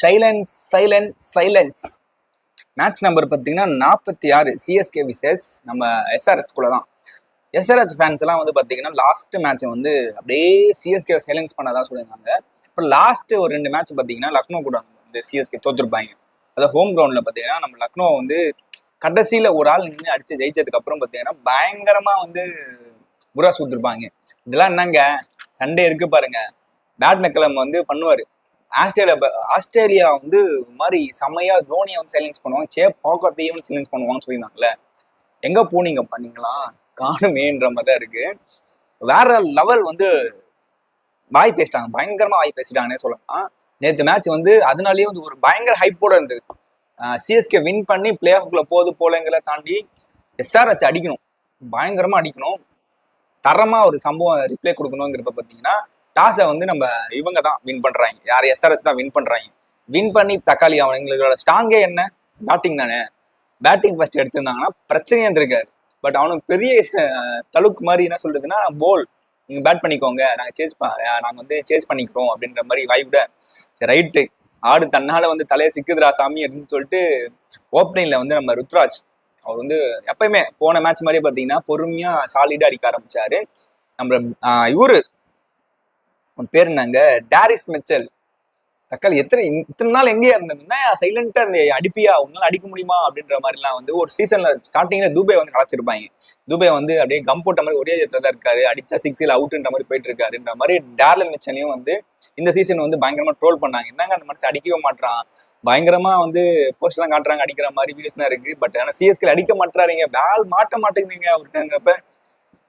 Silence silence silence match number பார்த்தீங்கன்னா நாற்பத்தி ஆறு சிஎஸ்கே விசஸ் நம்ம எஸ்ஆர்எஸ் கூட தான் எஸ்ஆர்எஸ் ஃபேன்ஸ் எல்லாம் வந்து பார்த்தீங்கன்னா லாஸ்ட் மேட்ச்சை வந்து அப்படியே சிஎஸ்கே சைலன்ஸ் பண்ணதான் சொல்லியிருந்தாங்க. இப்போ லாஸ்ட் ஒரு ரெண்டு மேட்ச் பார்த்தீங்கன்னா லக்னோ கூட வந்து சிஎஸ்கே தோத்துருப்பாங்க. அதாவது ஹோம் கிரவுண்டில் பார்த்தீங்கன்னா நம்ம லக்னோ வந்து கடைசியில் ஒரு ஆள் நின்று அடிச்சு ஜெயிச்சதுக்கு அப்புறம் பார்த்தீங்கன்னா பயங்கரமாக வந்து புரா சுத்திருப்பாங்க இதெல்லாம் என்னங்க? சண்டே இருக்கு பாருங்க. பேட் மெக்கலம் வந்து பண்ணுவார். ஆஸ்திரேலியா ஆஸ்திரேலியா வந்து மாதிரி செம்மையா தோனியை வந்து சைலன்ஸ் பண்ணுவாங்க. சே பாக்கத்தையும் வந்து சைலன்ஸ் பண்ணுவாங்கன்னு சொல்லியிருந்தாங்கல்ல. எங்க போனீங்க பண்ணீங்களா? காணுமேன்ற மாதிரி தான் இருக்கு. வேற லெவல் வந்து வாய் பேசிட்டாங்க. பயங்கரமா வாய் பேசிட்டாங்கன்னே சொல்லலாம் நேற்று மேட்ச் வந்து அதனாலேயே வந்து ஒரு பயங்கர ஹைப்போட இருந்தது. சிஎஸ்கே வின் பண்ணி பிளே ஆஃப்ல போது போலங்களை தாண்டி எஸ்ஆர்ஹெச் அடிக்கணும். பயங்கரமா அடிக்கணும். தரமா ஒரு சம்பவம் ரிப்ளை கொடுக்கணுங்கிறப்ப பார்த்தீங்கன்னா டாஸை வந்து நம்ம இவங்க தான் வின் பண்றாங்க. யார் எஸ்ஆர்எஸ் தான் வின் பண்றாங்க. வின் பண்ணி தக்காளி அவங்களோட ஸ்ட்ராங்கே என்ன? பேட்டிங் தானே. பேட்டிங் ஃபர்ஸ்ட் எடுத்திருந்தாங்கன்னா பிரச்சனையே இருந்திருக்காரு பட் அவனுக்கு பெரிய அஹ், தலுக்கு மாதிரி என்ன சொல்றதுன்னா போல் நீங்க பேட் பண்ணிக்கோங்க. நாங்க சேஸ் நாங்க வந்து சேஸ் பண்ணிக்கிறோம். அப்படின்ற மாதிரி வாய்விட சரி ரைட்டு ஆடு தன்னால வந்து தலையை சிக்குதுரா சாமி அப்படின்னு சொல்லிட்டு ஓப்பனிங்ல வந்து நம்ம ருத்ராஜ் அவர் வந்து எப்பயுமே போன மேட்ச் மாதிரியே பார்த்தீங்கன்னா பொறுமையா சாலிடா அடிக்க ஆரம்பிச்சாரு. நம்ம இவரு உன் பேர் என்னங்க? Doris Mitchell. தக்காளி எத்தனை இத்தனை நாள் எங்கேயா இருந்ததுன்னா சைலண்டா இருந்த. அடிப்பியா உன்னால அடிக்க முடியுமா? அப்படின்ற மாதிரிலாம் வந்து ஒரு சீசன்ல ஸ்டார்டிங்ல தூபே வந்து கலைச்சிருப்பாங்க. தூபே வந்து அப்படியே கம் போட்ட மாதிரி ஒரே இடத்துல தான் இருக்காரு. அடிச்சா சிக்ஸில் அவுட்ன்ற மாதிரி போயிட்டு இருக்காருன்ற மாதிரி டேர்லன் மிச்சலையும் வந்து இந்த சீசன் வந்து பயங்கரமா ட்ரோல் பண்ணாங்க. என்னங்க அந்த மாதிரி அடிக்கவே மாட்டான் பயங்கரமா வந்து போஸ்ட் தான் காட்டுறாங்க அடிக்கிற மாதிரி வீடியோஸ் தான் இருக்கு. பட் ஆனா சிஎஸ்கே அடிக்க மாட்டாருங்க பேல் மாட்ட மாட்டேங்குதுங்க அவர்கிட்டங்கிறப்ப.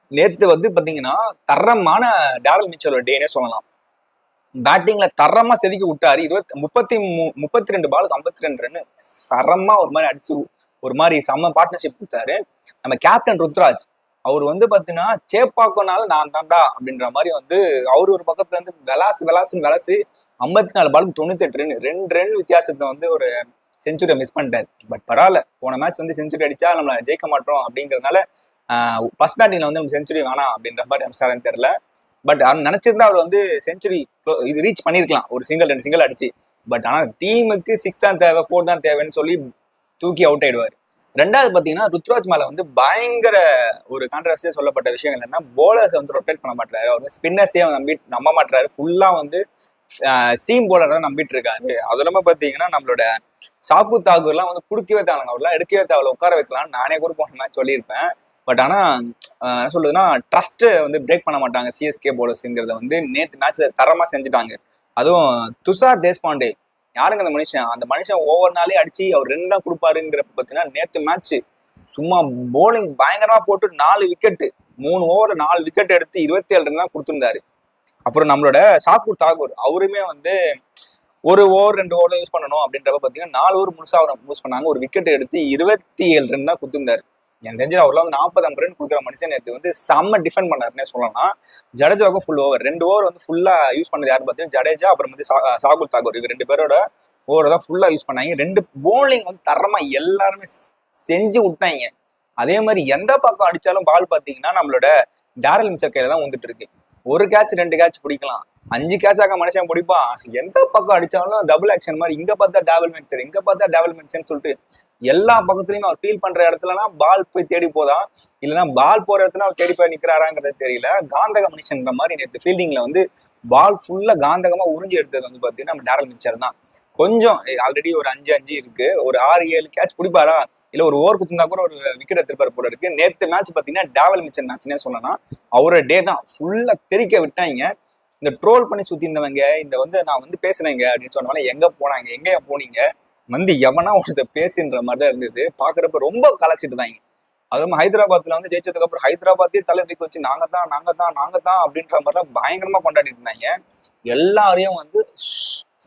நேத்து வந்து பாத்தீங்கன்னா தரமான டேரல் மிச்சலோட டேனே சொல்லலாம். பேட்டிங்ல தரமா செதுக்கி விட்டாரு. இருபத்தி முப்பத்தி மூ- முப்பத்தி ரெண்டு பாலுக்கு ஐம்பத்தி ரெண்டு ரன்னு சரமா ஒரு மாதிரி அடிச்சு ஒரு மாதிரி செம்ம பார்ட்னர்ஷிப் கொடுத்தாரு. நம்ம கேப்டன் ருத்ராஜ் அவர் வந்து பாத்தீங்கன்னா சேப்பாக்கனால நான் தான்டா அப்படின்ற மாதிரி வந்து அவர் ஒரு பக்கத்துல இருந்து விளாசு விளாசுன்னு விளாசு ஐம்பத்தி நாலு பாலுக்கு தொண்ணூத்தெட்டு ரன் ரெண்டு ரன் வித்தியாசத்துல வந்து ஒரு செஞ்சுரியை மிஸ் பண்ணிட்டாரு. பட் பரவாயில்ல போன மேட்ச் வந்து செஞ்சுரி அடிச்சா நம்மளை ஜெயிக்க மாட்டோம் அப்படிங்கறதுனால ஃபர்ஸ்ட் பேட்டிங்ல வந்து நம்ம செஞ்சுரி வேணாம் அப்படின்ற மாதிரி அம்சாரன் தெரியல. பட் அவர் நினைச்சிருந்தா அவர் வந்து செஞ்சுரி இது ரீச் பண்ணியிருக்கலாம் ஒரு சிங்கிள் ரெண்டு சிங்கிள் அடிச்சு. பட் ஆனால் டீமுக்கு சிக்ஸ் தான் தேவை ஃபோர் தான் தேவைன்னு சொல்லி தூக்கி அவுட் ஆயிடுவார். ரெண்டாவது பார்த்தீங்கன்னா ருத்ராஜ் மேலே வந்து பயங்கர ஒரு கான்ட்ரவர்சியாக சொல்லப்பட்ட விஷயம் என்னன்னா போலர்ஸ் வந்து ரொட்டேட் பண்ண மாட்டாரு அவர் வந்து ஸ்பின்னர்ஸே நம்பி நம்ப மாட்டாரு ஃபுல்லாக வந்து சீம் போலர் தான் நம்பிட்டு இருக்காரு அது இல்லாமல் பார்த்தீங்கன்னா நம்மளோட சாக்கு தாகூர்லாம் வந்து குடுக்கவே தேவைங்க அவர்லாம் எடுக்கவே தேவையில்ல. உட்கார வைக்கலாம் நானே கூட போன மேட்ச் சொல்லியிருப்பேன். பட் ஆனா என்ன சொல்றதுன்னா ட்ரஸ்ட் வந்து பிரேக் பண்ண மாட்டாங்க. சிஎஸ்கே போலர்ஸ்ங்கிறத வந்து நேத்து மேட்ச்ல தரமா செஞ்சுட்டாங்க. அதுவும் துஷார் தேஷ்பாண்டே யாருங்க அந்த மனுஷன்? அந்த மனுஷன் ஒவ்வொரு நாளே அடிச்சு அவர் ரெண்டு தான் கொடுப்பாருங்கிறப்ப பார்த்தீங்கன்னா நேத்து மேட்ச் சும்மா போலிங் பயங்கரமா போட்டு நாலு விக்கெட்டு மூணு ஓவர் நாலு விக்கெட் எடுத்து இருபத்தி ஏழு ரன் தான் கொடுத்துருந்தாரு. அப்புறம் நம்மளோட ஷாக்கூர் தாகூர் அவருமே வந்து ஒரு ஓவர் ரெண்டு ஓவர் யூஸ் பண்ணணும் அப்படின்றப்ப பார்த்தீங்கன்னா நாலு ஓவர் முழுசா அவர் யூஸ் பண்ணாங்க. ஒரு விக்கெட் எடுத்து இருபத்தி ஏழு ரன் தான் கொடுத்துருந்தாரு. எனக்கு தெரிஞ்சு அவர்லாம் வந்து நாற்பது ஐம்பது ரன் கொடுக்குற மனுஷன் நேற்று வந்து செம்ம டிஃபெண்ட் பண்ணாருன்னே சொல்லலாம் ஜடேஜாவுக்கு ஃபுல் ஓவர் ரெண்டு ஓவர் வந்து ஃபுல்லா யூஸ் பண்ணது யார் பார்த்தீங்கன்னா ஜடேஜா அப்புறம் வந்து சா- சாகுல் தாக்கூர் இவங்க ரெண்டு பேரோட ஓவரை தான் ஃபுல்லா யூஸ் பண்ணாங்க. ரெண்டு போலிங் வந்து தரமா எல்லாருமே செஞ்சு விட்டாங்க. அதே மாதிரி எந்த பக்கம் அடிச்சாலும் பால் பார்த்தீங்கன்னா நம்மளோட டேரல் மிச்சர் கையில் தான் வந்துட்டு இருக்கு. ஒரு கேட்ச் ரெண்டு கேட்ச் பிடிக்கலாம். அஞ்சு கேட்ச் மனுஷன் பிடிப்பான். எந்த பக்கம் அடிச்சாலும் டபுள் ஆக்ஷன் மாதிரி இங்க பார்த்தா டேவல் மென்சர் இங்க பார்த்தா டேவல் மென்சர்னு சொல்லிட்டு எல்லா பக்கத்துலயுமே அவர் ஃபீல் பண்ற இடத்துலலாம் பால் போய் தேடி போதான். இல்லைன்னா பால் போற இடத்துல அவர் தேடி போய் நிக்கிறாராங்கிறது தெரியல. காந்தக மனுஷன்ற மாதிரி நேற்று ஃபீல்டிங்ல வந்து பால் ஃபுல்லா காந்தகமா உறிஞ்சி எடுத்தது வந்து பாத்தீங்கன்னா நம்ம டேரல் மிச்சர் தான். கொஞ்சம் ஆல்ரெடி ஒரு அஞ்சு அஞ்சு இருக்கு. ஒரு ஆறு ஏழு கேட்ச் பிடிப்பாரா? இல்ல ஒரு ஓவர் குத்துந்தா கூட ஒரு விக்கெட் எடுத்துப்பாரு போல இருக்கு. நேற்று மேட்ச் பாத்தீங்கன்னா டேவல் மிச்சர் மேட்ச்னே சொல்லலாம் அவரோட டே தான். ஃபுல்லா தெரிக்க விட்டாங்க. இந்த ட்ரோல் பண்ணி சுத்தி இருந்தவங்க இந்த வந்து நான் வந்து பேசுனேங்க அப்படின்னு சொன்னவங்க எங்க போனாங்க? எங்க போனீங்க? வந்து எவனா ஒருத்த பேசுன்ற மாதிரி தான் இருந்தது. பாக்குறப்ப ரொம்ப கலாச்சிட்டு தாங்க அது இல்லாம ஹைதராபாத்ல வந்து ஜெயிச்சதுக்கு அப்புறம் ஹைதராபாத்தே தலை தூக்கி வச்சு நாங்க தான் நாங்க தான் நாங்க தான் அப்படின்ற மாதிரிலாம் பயங்கரமா கொண்டாடிட்டு இருந்தாங்க. எல்லாரையும் வந்து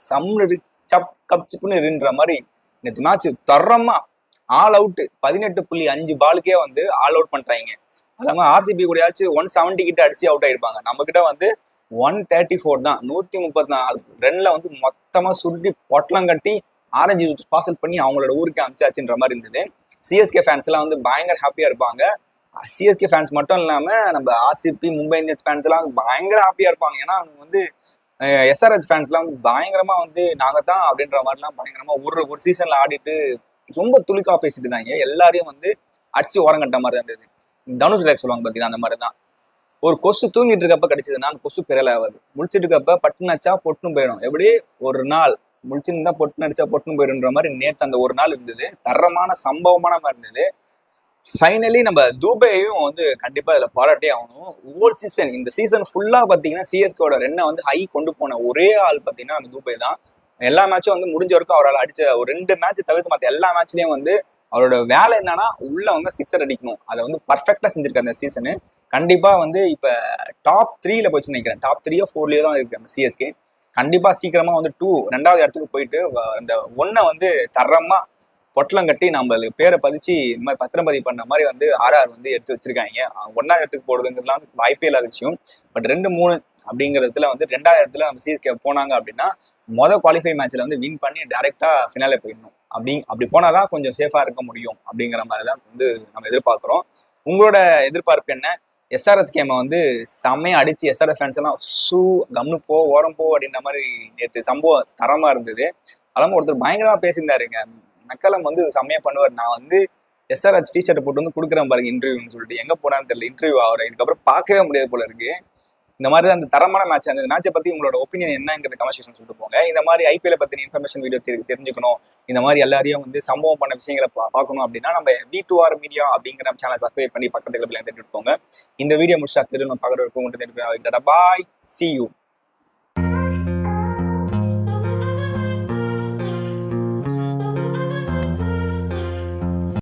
சம்னு சப் கப் சிப்புன்னு இருன்ற மாதிரி நேற்று மேட்ச் தரமா ஆல் அவுட் பதினெட்டு புள்ளி அஞ்சு பாலுக்கே வந்து ஆல் அவுட் பண்றாங்க அது ஆர்சிபி கூடயாச்சும் ஒன் செவன்டி கிட்ட அடிச்சு அவுட் ஆயிருப்பாங்க. நம்ம கிட்ட வந்து ஒன் தேர்ட்டி ஃபோர் தான் நூத்தி முப்பத்தி நாலு. ரன்ல வந்து மொத்தமா சுருட்டி பொட்டலம் கட்டி ஆரஞ்சு ஜூஸ் பார்சல் பண்ணி அவங்களோட ஊருக்கு அமிச்சாச்சுன்ற மாதிரி இருந்தது. சிஎஸ்கே ஃபேன்ஸ் எல்லாம் வந்து பயங்கர ஹாப்பியாக இருப்பாங்க. சிஎஸ்கே ஃபேன்ஸ் மட்டும் இல்லாமல் நம்ம ஆர்சிபி மும்பை இந்தியன்ஸ் ஃபேன்ஸ் எல்லாம் பயங்கர ஹாப்பியாக இருப்பாங்க. ஏன்னா அவங்க வந்து எஸ்ஆர்ஹெச் ஃபேன்ஸ்லாம் பயங்கரமாக வந்து நாங்கள் தான் அப்படின்ற மாதிரிலாம் பயங்கரமாக ஒரு ஒரு சீசனில் ஆடிட்டு ரொம்ப துளிக்காக பேசிட்டு இருந்தாங்க. எல்லாரையும் வந்து அடிச்சு ஓரங்கட்ட மாதிரி தான் இருந்தது. தனுஷ் லைக் சொல்லுவாங்க பார்த்தீங்கன்னா அந்த மாதிரி தான் ஒரு கொசு தூங்கிட்டு இருக்கப்ப கிடைச்சதுன்னா அந்த கொசு பிறல ஆகாது. முடிச்சிட்டு இருக்கப்ப பட்டுன்னு பொட்டுன்னு போயிடும். எப்படி? ஒரு நாள் முழிச்சிருந்தா பொட்டுன்னு அடிச்சா பொட்டுன்னு போயிடுன்ற மாதிரி நேத்து அந்த ஒரு நாள் இருந்தது. தரமான சம்பவமான மாதிரி இருந்தது. ஃபைனலி நம்ம தூபையும் வந்து கண்டிப்பா இதுல பாராட்டே ஆகணும். ஒவ்வொரு சீசன் இந்த சீசன் ஃபுல்லா பாத்தீங்கன்னா சிஎஸ்கேவோட ரென்னை வந்து ஹை கொண்டு போன ஒரே ஆள் பாத்தீங்கன்னா அந்த தூபை தான். எல்லா மேட்சும் வந்து முடிஞ்ச வரைக்கும் அவரால் அடிச்ச ஒரு ரெண்டு மேட்ச் தவிர்த்து மற்ற எல்லா மேட்ச்லயும் வந்து அவரோட வேலை என்னன்னா உள்ள வந்து சிக்ஸர் அடிக்கணும். அதை வந்து பர்ஃபெக்டா செஞ்சிருக்காரு அந்த சீசனு கண்டிப்பா வந்து இப்ப டாப் த்ரீல போச்சு நினைக்கிறேன். டாப் த்ரீயோ ஃபோர்லயோ தான் இருக்கு அந்த சிஎஸ்கே கண்டிப்பா சீக்கிரமா வந்து டூ ரெண்டாவது இடத்துக்கு போயிட்டு அந்த ஒன்னை வந்து தரமா பொட்டலம் கட்டி நம்ம பேரை பதிச்சு இந்த மாதிரி பத்திரம் பதிவு பண்ண மாதிரி வந்து ஆர்ஆர் வந்து எடுத்து வச்சிருக்காங்க. ஒன்னாவது இடத்துக்கு போடுறதுங்கிறதுலாம் வந்து வாய்ப்பே இல்லாத விஷயம். பட் ரெண்டு மூணு அப்படிங்கிறதுல வந்து ரெண்டாவது இடத்துல நம்ம சிஎஸ்கே போனாங்க அப்படின்னா மொதல் குவாலிஃபை மேட்ச்ல வந்து வின் பண்ணி டைரக்டா ஃபினாலே போயிடணும். அப்படி அப்படி போனாதான் கொஞ்சம் சேஃபா இருக்க முடியும் அப்படிங்கிற மாதிரி தான் வந்து நம்ம எதிர்பார்க்கிறோம். உங்களோட எதிர்பார்ப்பு என்ன? எஸ்ஆர்எஸ் கேமை வந்து செம்மையாக அடித்து எஸ்ஆர்எஸ் ஃபேன்ஸ் எல்லாம் ஷூ கம்னு போ ஓரம் போ அப்படின்ற மாதிரி நேற்று சம்பவம் தரமாக இருந்தது. அதெல்லாம் ஒருத்தர் பயங்கரமாக பேசியிருந்தாருங்க. மக்களம் வந்து செம்மையாக பண்ணுவார். நான் வந்து எஸ்ஆர்எஸ் டிஷர்ட் போட்டு வந்து கொடுக்குறேன் பாருங்க இன்டர்வியூன்னு சொல்லிட்டு. எங்கே போனான்னு தெரியல இன்டர்வியூ அவரை இதுக்கப்புறம் பார்க்கவே முடியாது போல இருக்குது இந்த மாதிரி அந்த தரமான மேட்ச் அந்த மேட்சை பத்தி உங்களோட ஒப்பீனியன் என்னங்கிறத கமெண்ட் சொல்லிட்டு போங்க. இந்த மாதிரி ஐபிஎல் பத்தின இன்ஃபர்மேஷன் வீடியோ தெரிஞ்சுக்கணும். இந்த மாதிரி எல்லாரையும் வந்து சம்பவம் பண்ண விஷயங்களை பா- பார்க்கணும் அப்படின்னா நம்ம வி டூ ஆர் மீடியா அப்படிங்கிற சேனல் சப்ஸ்கிரைப் பண்ணி பக்கத்துல தெரிவிட்டு போங்க. இந்த வீடியோ முடிச்சா திரும்ப பார்க்குறவருக்கு மட்டும் பாய் சி யூ